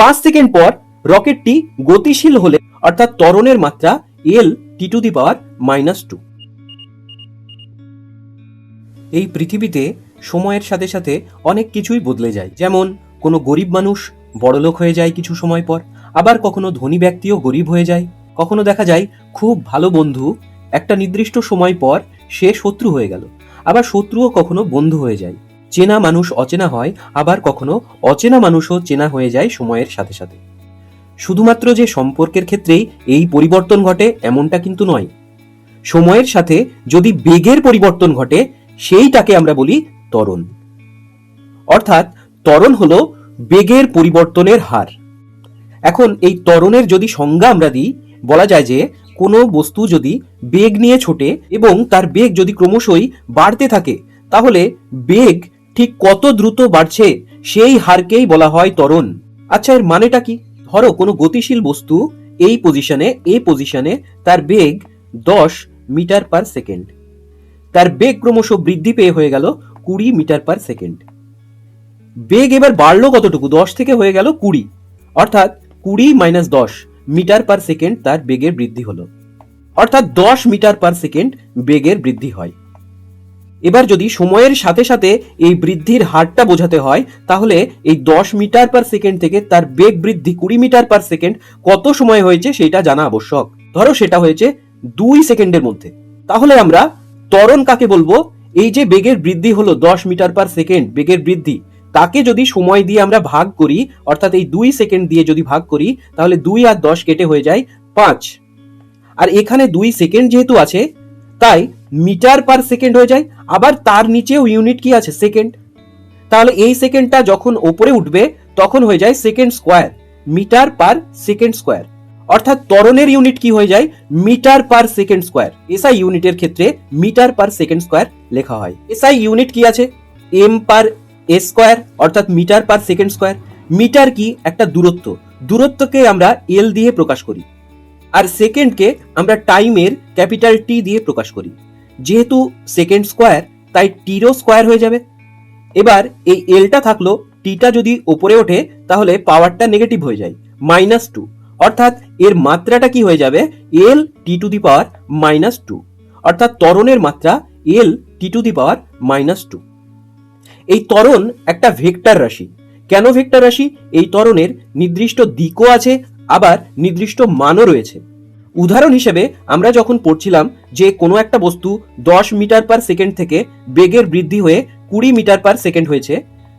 পাঁচ সেকেন্ড পর রকেটটি গতিশীল হলে, অর্থাৎ ত্বরণের মাত্রা L T to the power minus two এই পৃথিবীতে সময়ের সাথে সাথে অনেক কিছুই বদলে যায়। যেমন, কোনো গরিব মানুষ বড়লোক হয়ে যায় কিছু সময় পর, আবার কখনো ধনী ব্যক্তিও গরিব হয়ে যায়। কখনো দেখা যায় খুব ভালো বন্ধু একটা নির্দিষ্ট সময় পর সে শত্রু হয়ে গেল, আবার শত্রুও কখনো বন্ধু হয়ে যায়। চেনা মানুষ অচেনা হয়, আবার কখনো অচেনা মানুষও চেনা হয়ে যায় সময়ের সাথে সাথে। শুধুমাত্র যে সম্পর্কের ক্ষেত্রেই এই পরিবর্তন ঘটে এমনটা কিন্তু নয়। সময়ের সাথে যদি বেগের পরিবর্তন ঘটে, সেইটাকে আমরা বলি ত্বরণ। অর্থাৎ ত্বরণ হলো বেগের পরিবর্তনের হার। এখন এই ত্বরণের যদি সংজ্ঞা আমরা দিই, বলা যায় যে কোনো বস্তু যদি বেগ নিয়ে ছোটে এবং তার বেগ যদি ক্রমশই বাড়তে থাকে, তাহলে বেগ ঠিক কত দ্রুত বাড়ছে সেই হারকেই বলা হয় ত্বরণ আচ্ছা এর মানেটা কি? ধরো, কোনো গতিশীল বস্তু এই পজিশনে এ পজিশনে তার বেগ দশ মিটার পার সেকেন্ড। তার বেগ ক্রমশ বৃদ্ধি পেয়ে হয়ে গেল কুড়ি মিটার পার সেকেন্ড। বেগ এবার বাড়লো কতটুকু? দশ থেকে হয়ে গেল কুড়ি। অর্থাৎ কুড়ি মাইনাস দশ মিটার পার সেকেন্ড তার বেগের বৃদ্ধি হলো। অর্থাৎ দশ মিটার পার সেকেন্ড বেগের বৃদ্ধি হয়। এবার যদি সময়ের সাথে সাথে এই বৃদ্ধির হারটা বোঝাতে হয়, তাহলে এই দশ মিটার পার সেকেন্ড থেকে তার বেগ বৃদ্ধি কুড়ি মিটার পার সেকেন্ড কত সময় হয়েছে সেটা জানা আবশ্যক। ধরো সেটা হয়েছে দুই সেকেন্ডের মধ্যে। তাহলে আমরা ত্বরণ কাকে বলব? এই যে বেগের বৃদ্ধি হলো দশ মিটার পার সেকেন্ড বেগের বৃদ্ধি, তাকে যদি সময় দিয়ে আমরা ভাগ করি, অর্থাৎ এই দুই সেকেন্ড দিয়ে যদি ভাগ করি, তাহলে দুই আর দশ কেটে হয়ে যায় পাঁচ। আর এখানে দুই সেকেন্ড যেহেতু আছে তাই মিটার পার সেকেন্ড হয়ে যায়, আবার তার নিচেও ইউনিট কি আছে? সেকেন্ড। তাহলে এই সেকেন্ডটা যখন ওপরে উঠবে, তখন হয়ে যায় second square, metre per second square. অর্থাৎ ত্বরণের ইউনিট কি হয়ে যায়? Metre per second square. SI ইউনিটের ক্ষেত্রে মিটার পার সেকেন্ড স্কোয়ার লেখা হয়। এসআই ইউনিট কি আছে? এম পার এ স্কোয়ার, অর্থাৎ metre per second square. Metre কি? একটা দূরত্ব। দূরত্বকে আমরা এল দিয়ে প্রকাশ করি। আর সেকেন্ডকে আমরা টাইমের ক্যাপিটাল টি দিয়ে প্রকাশ করি। যেহেতু সেকেন্ড স্কোয়ার তাই টিরও স্কোয়ার হয়ে যাবে। এবার এই এলটা থাকল টিটা যদি ওপরে ওঠে, তাহলে পাওয়ারটা নেগেটিভ হয়ে যায় মাইনাস টু অর্থাৎ এর মাত্রাটা কি হয়ে যাবে? L T to the power minus two অর্থাৎ ত্বরণের মাত্রা L T to the power minus two এই ত্বরণ একটা ভেক্টর রাশি। কেন ভেক্টর রাশি? এই ত্বরণের নির্দিষ্ট দিকও আছে আবার নির্দিষ্ট মানও রয়েছে। উদাহরণ হিসেবে আমরা যখন পড়ছিলাম যে কোনো একটা বস্তু দশ মিটার পার সেকেন্ড থেকে বেগের বৃদ্ধি হয়ে কুড়ি মিটার পার সেকেন্ড হয়েছে,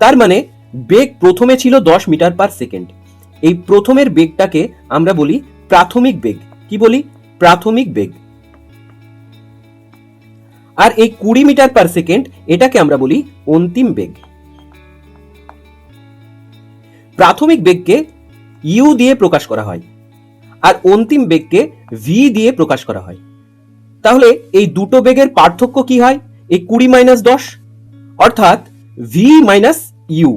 তার মানে বেগ প্রথমে ছিল দশ মিটার পার সেকেন্ড। এই প্রথমের বেগটাকে আমরা বলি প্রাথমিক বেগ। কি বলি? প্রাথমিক বেগ। আর এই কুড়ি মিটার পার সেকেন্ড এটাকে আমরা বলি অন্তিম বেগ। প্রাথমিক বেগকে ইউ দিয়ে প্রকাশ করা হয় আর অন্তিম বেগকে ভি দিয়ে প্রকাশ করা হয়। তাহলে এই দুটো বেগের পার্থক্য কি হয়? এই কুড়ি মাইনাস দশ, অর্থাৎ ভি মাইনাস ইউ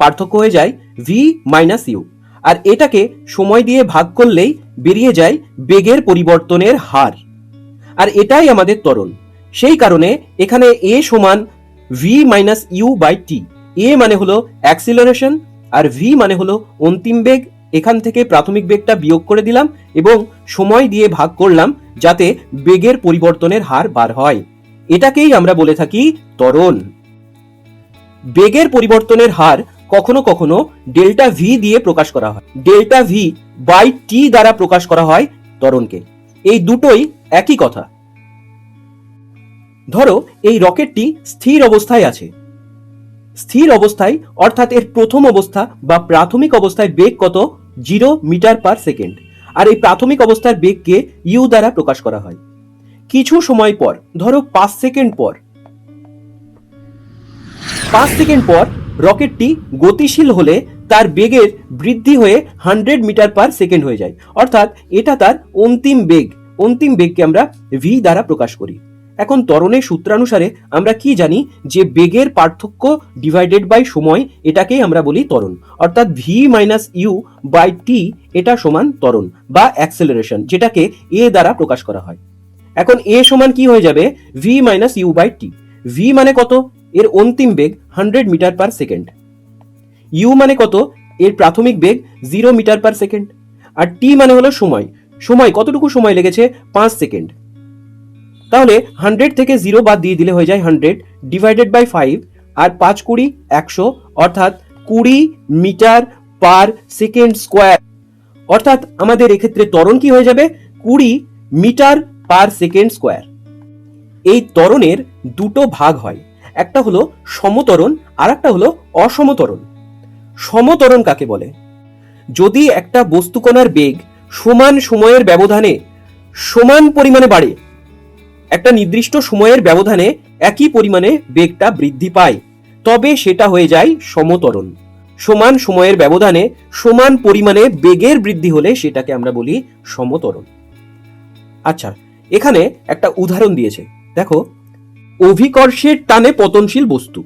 পার্থক্য হয়ে যায় ভি মাইনাস ইউ আর এটাকে সময় দিয়ে ভাগ করলেই বেরিয়ে যায় বেগের পরিবর্তনের হার। আর এটাই আমাদের ত্বরণ। সেই কারণে এখানে এ সমান V minus U by T A মানে হলো অ্যাক্সিলারেশন আর ভি মানে হলো অন্তিম বেগ। এখান থেকে প্রাথমিক বেগটা বিয়োগ করে দিলাম এবং সময় দিয়ে ভাগ করলাম যাতে বেগের পরিবর্তনের হার বার হয়। এটাকেই আমরা বলে থাকি ত্বরণ। বেগের পরিবর্তনের হার কখনো কখনো ডেল্টা ভি দিয়ে প্রকাশ করা হয়। ডেল্টা ভি বাই টি দ্বারা প্রকাশ করা হয় ত্বরণকে। এই দুটোই একই কথা। ধরো এই রকেটটি স্থির অবস্থায় আছে। স্থির অবস্থায়, অর্থাৎ এর প্রথম অবস্থা বা প্রাথমিক অবস্থায় বেগ কত? Zero metre per second. আর এই প্রাথমিক অবস্থার বেগকে ইউ দ্বারা প্রকাশ করা হয়। কিছু সময় পর, ধরো পাঁচ সেকেন্ড পর। পাঁচ সেকেন্ড পর, রকেটটি গতিশীল হলে তার বেগের বৃদ্ধি হয়ে হান্ড্রেড মিটার পার সেকেন্ড হয়ে যায়। অর্থাৎ এটা তার অন্তিম বেগ। অন্তিম বেগকে আমরা ভি দ্বারা প্রকাশ করি। এখন ত্বরণের সূত্রানুসারে আমরা কি জানি যে বেগের পার্থক্য ডিভাইডেড বাই সময়, এটাকেই আমরা বলি ত্বরণ। অর্থাৎ V minus U by T এটা সমান ত্বরণ বা অ্যাক্সেলারেশন যেটাকে এ দ্বারা প্রকাশ করা হয়। এখন এ সমান কি হয়ে যাবে? V minus U by T V মানে কত? এর অন্তিম বেগ hundred metre per second U মানে কত? এর প্রাথমিক বেগ জিরো মিটার পার সেকেন্ড আর টি মানে হলো সময়। সময়, কতটুকু সময় লেগেছে? পাঁচ সেকেন্ড তাহলে হান্ড্রেড থেকে জিরো বাদ দিয়ে দিলে হয়ে যায় হান্ড্রেড ডিভাইডেড বাই ফাইভ আর পাঁচ কুড়ি একশো, অর্থাৎ কুড়ি মিটার পার সেকেন্ড স্কোয়ার। অর্থাৎ আমাদের এক্ষেত্রে ত্বরণ কি হয়ে যাবে? কুড়ি মিটার পার সেকেন্ড স্কোয়ার। এই ত্বরণের দুটো ভাগ হয়। একটা হলো সমতরণ আর একটা হলো অসমতরণ। সমতরণ কাকে বলে? যদি একটা বস্তুকণার বেগ সমান সময়ের ব্যবধানে সমান পরিমাণে বাড়ে একটা নির্দিষ্ট সময়ের ব্যবধানে একই পরিমাণে বেগটা বৃদ্ধি পায়। তবে সেটা হয়ে যায় সমতরণ। সমান সময়ের ব্যবধানে সমান পরিমাণে বেগের বৃদ্ধি হলে সেটাকে আমরা বলি সমতরণ। আচ্ছা এখানে একটা উদাহরণ দিয়েছে। দেখো, অভিকর্ষের টানে পতনশীল বস্তু।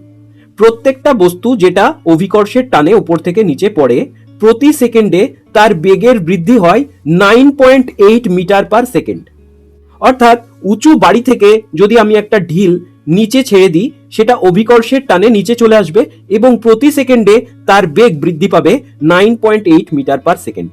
প্রত্যেকটা বস্তু যেটা অভিকর্ষের টানে উপর থেকে নিচে পড়ে, প্রতি সেকেন্ডে তার বেগের বৃদ্ধি হয় nine point eight metre per second অর্থাৎ উঁচু বাড়ি থেকে যদি আমি একটা ঢিল নিচে ছেড়ে দিই, সেটা অভিকর্ষের টানে নিচে চলে আসবে এবং প্রতি সেকেন্ডে তার বেগ বৃদ্ধি পাবে nine point eight metre per second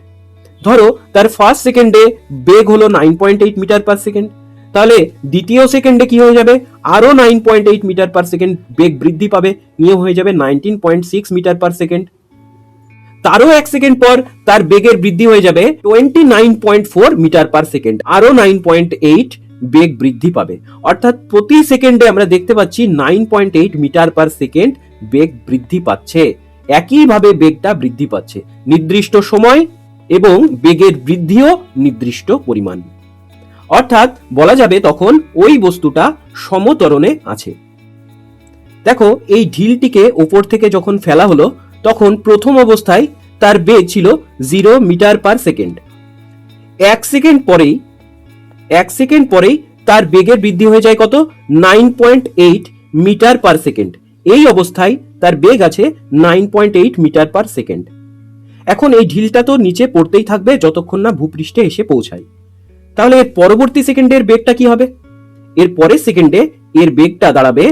ধরো, তার ফার্স্ট সেকেন্ডে বেগ হলো nine point eight metre per second তাহলে দ্বিতীয় সেকেন্ডে কি হয়ে যাবে? আরও nine point eight metre per second বেগ বৃদ্ধি পাবে, নিয়ে হয়ে যাবে nineteen point six metre per second তারও এক সেকেন্ড পর তার বেগের বৃদ্ধি হয়ে যাবে twenty nine point four metre per second. আরও নাইন পয়েন্ট এইট বেগ বৃদ্ধি পাবে। অর্থাৎ প্রতি সেকেন্ডে আমরা দেখতে পাচ্ছি nine point eight metre per second বেগ বৃদ্ধি পাচ্ছে। একইভাবে বেগটা বৃদ্ধি পাচ্ছে। নির্দিষ্ট সময় এবং বেগের বৃদ্ধিও নির্দিষ্ট পরিমাণ। অর্থাৎ বলা যাবে তখন ওই বস্তুটা সমতরণে আছে। দেখো, এই ঢিলটিকে ওপর থেকে যখন ফেলা হলো তখন প্রথম অবস্থায় তার বেগ ছিল জিরো মিটার পার সেকেন্ড। এক সেকেন্ড পরেই, এক সেকেন্ড পরেই তার বেগের বৃদ্ধি হয়ে যায় কত? Nine point eight metre per second. এই অবস্থায় তার বেগ আছে nine point eight metre per second. এখন এই ঢিলটা তো নিচে পড়তেই থাকবে যতক্ষণ না ভূপৃষ্ঠে এসে পৌঁছায়। তাহলে এর পরবর্তী সেকেন্ডের বেগটা কি হবে? এর পরের সেকেন্ডে এর বেগটা দাঁড়াবে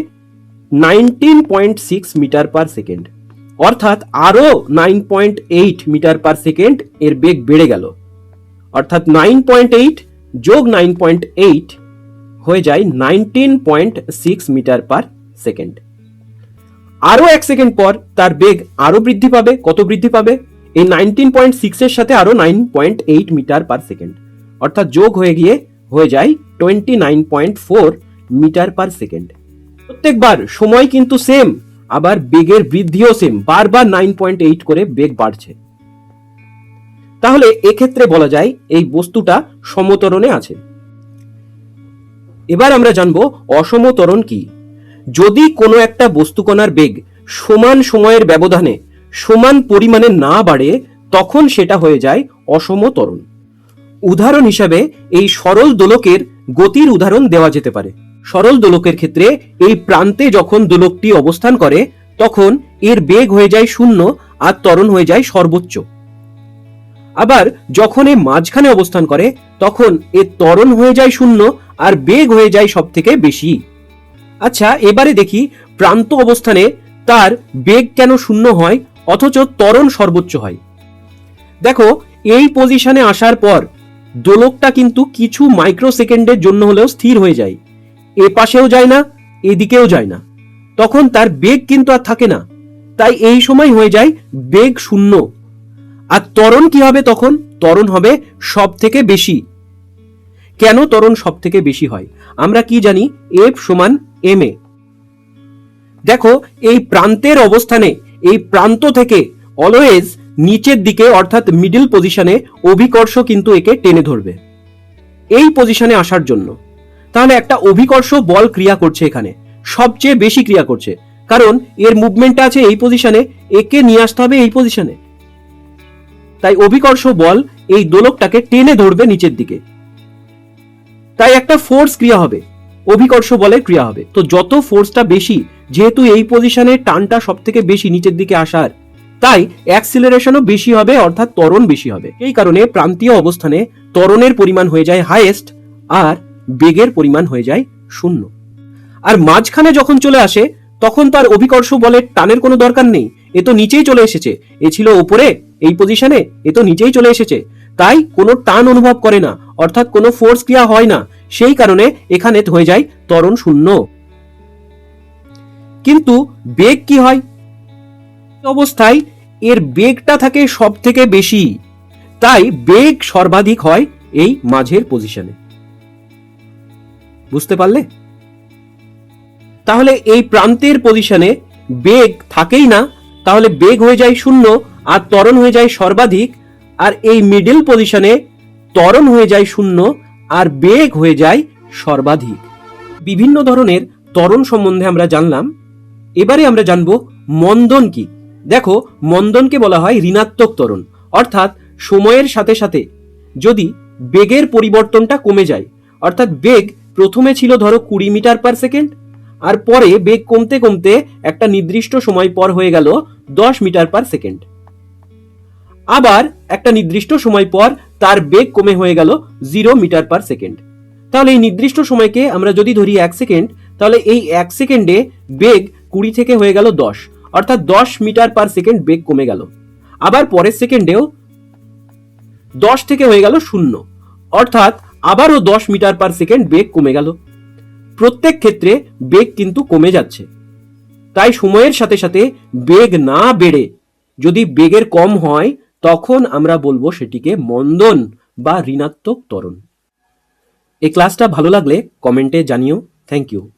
nineteen point six metre per second. অর্থাৎ আরও nine point eight metre per second এর বেগ বেড়ে গেল। অর্থাৎ নাইন পয়েন্ট এইট যোগ নাইন পয়েন্ট এইট হয়ে যায় nineteen point six metre per second আরও এক সেকেন্ড পর তার বেগ আরও বৃদ্ধি পাবে। কত বৃদ্ধি পাবে? এই নাইনটিন পয়েন্ট সিক্সের সাথে আরও nine point eight metre per second অর্থাৎ যোগ হয়ে গিয়ে হয়ে যায় twenty nine point four metre per second প্রত্যেকবার সময় কিন্তু সেম আবার বেগের বৃদ্ধিও সেম বারবার নাইন পয়েন্ট এইট করে বেগ বাড়ছে। তাহলে এক্ষেত্রে বলা যায় এই বস্তুটা সমতরণে আছে। এবার আমরা জানব অসমতরণ কি? যদি কোনো একটা বস্তুকণার বেগ সমান সময়ের ব্যবধানে সমান পরিমাণে না বাড়ে, তখন সেটা হয়ে যায় অসমতরণ। উদাহরণ হিসাবে এই সরল দোলকের গতির উদাহরণ দেওয়া যেতে পারে। সরল দোলকের ক্ষেত্রে এই প্রান্তে যখন দোলকটি অবস্থান করে, তখন এর বেগ হয়ে যায় শূন্য আর ত্বরণ হয়ে যায় সর্বোচ্চ। আবার যখন এ মাঝখানে অবস্থান করে, তখন এর ত্বরণ হয়ে যায় শূন্য আর বেগ হয়ে যায় সব থেকে বেশি। আচ্ছা এবারে দেখি প্রান্ত অবস্থানে তার বেগ কেন শূন্য হয়, অথচ ত্বরণ সর্বোচ্চ হয়। দেখো, এই পজিশনে আসার পর দোলকটা কিন্তু কিছু মাইক্রো সেকেন্ডের জন্য হলেও স্থির হয়ে যায়। এ পাশেও যায় না, এদিকেও যায় না। তখন তার বেগ কিন্তু আর থাকে না। তাই এই সময় হয়ে যায় বেগ শূন্য। আর ত্বরণ কি হবে তখন? ত্বরণ হবে সব থেকে বেশি। কেন ত্বরণ সব থেকে বেশি হয়? আমরা কি জানি? এফ সমান এম এ দেখো, এই প্রান্তের অবস্থানে, এই প্রান্ত থেকে অলওয়েজ নিচের দিকে, অর্থাৎ মিডিল পজিশনে অভিকর্ষ কিন্তু একে টেনে ধরবে। এই পজিশনে আসার জন্য। তাহলে একটা অভিকর্ষ বল ক্রিয়া করছে এখানে, সবচেয়ে বেশি ক্রিয়া করছে। কারণ এর মুভমেন্টটা আছে এই পজিশনে একে নিয়ে আসতে হবে এই পজিশনে তাই অভিকর্ষ বল এই দোলকটাকে টেনে ধরবে নিচের দিকে। তাই একটা ফোর্স ক্রিয়া হবে, অভিকর্ষ বলের ক্রিয়া হবে। তো যত ফোর্সটা বেশি, যেহেতু এই পজিশনে টানটা সব থেকে বেশি নিচের দিকে আসার, তাই অ্যাক্সিলারেশনও বেশি হবে, অর্থাৎ ত্বরণ বেশি হবে। এই কারণে প্রান্তীয় অবস্থানে ত্বরণের পরিমাণ হয়ে যায় হাইয়েস্ট আর বেগের পরিমাণ হয়ে যায় শূন্য। আর মাঝখানে যখন চলে আসে, তখন তার অভিকর্ষ বলের টানের কোনো দরকার নেই, এ তো নিচেই চলে এসেছে। এ ছিল ওপরে, এই পজিশনে এ তো নিচেই চলে এসেছে। তাই কোনো টান অনুভব করে না, অর্থাৎ কোনো ফোর্স ক্রিয়া হয় না। সেই কারণে এখানে হয়ে যায় ত্বরণ শূন্য। কিন্তু বেগ কি হয়? অবস্থায় এর বেগটা থাকে সব থেকে বেশি। তাই বেগ সর্বাধিক হয় এই মাঝের পজিশনে বুঝতে পারলে? তাহলে এই প্রান্তের পজিশনে বেগ থাকেই না, তাহলে বেগ হয়ে যায় শূন্য আর ত্বরণ হয়ে যায় সর্বাধিক, আর এই মিডল পজিশনে ত্বরণ হয়ে যায় শূন্য আর বেগ হয়ে যায় সর্বাধিক। বিভিন্ন ধরনের ত্বরণ সম্বন্ধে আমরা জানলাম। এবারে আমরা জানব মন্দন কি। দেখো, মন্দনকে বলা হয় ঋণাত্মক ত্বরণ। অর্থাৎ সময়ের সাথে সাথে যদি বেগের পরিবর্তনটা কমে যায়, অর্থাৎ বেগ প্রথমে ছিল ধরো কুড়ি মিটার পার সেকেন্ড আর পরে বেগ কমতে কমতে একটা নির্দিষ্ট সময় পর হয়ে গেল দশ মিটার পার সেকেন্ড আবার একটা নির্দিষ্ট সময় পর তার বেগ কমে হয়ে গেল জিরো মিটার পার সেকেন্ড তাহলে এই নির্দিষ্ট সময়কে আমরা যদি ধরি এক সেকেন্ড তাহলে এই এক সেকেন্ডে বেগ কুড়ি থেকে হয়ে গেল দশ, অর্থাৎ দশ মিটার পার সেকেন্ড বেগ কমে গেল। আবার পরের সেকেন্ডেও দশ থেকে হয়ে গেল শূন্য, অর্থাৎ আবারও দশ মিটার পার সেকেন্ড বেগ কমে গেল। প্রত্যেক ক্ষেত্রে বেগ কিন্তু কমে যাচ্ছে। তাই সময়ের সাথে সাথে বেগ না বেড়ে যদি বেগের কম হয়, তখন আমরা বলব সেটিকে মন্দন বা ঋণাত্মক তরণ এই ক্লাসটা ভালো লাগলে কমেন্টে জানিও। Thank you